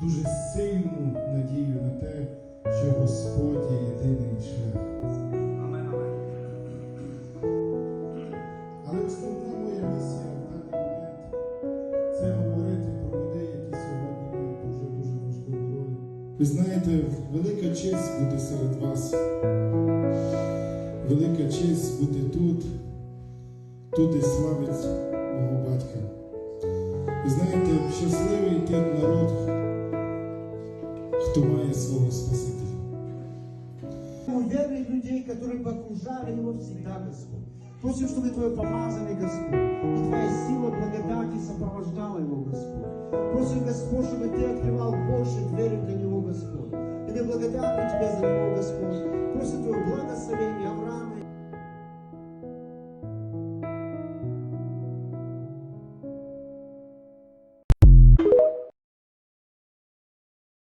дуже сильну надію на те, що Господь є єдиний шлях. Амен, амен. Але основна моя місія в даний момент це говорити про людей, які сьогодні мають дуже дуже важливу роль. Ви знаєте, велика честь бути серед вас. Велика честь бути тут, тут і славить мого батька. Ви знаєте, щасливий хто має свого Спасителя. Верных людей, которые бы окружали его всегда, Господь. Просим, чтобы Твое помазание, Господь, и Твоя сила благодати сопровождала его, Господь. Просим, Господь, чтобы Ты открывал больше двери для него, Господь. И мы благодарны Тебе за него, Господь. Просим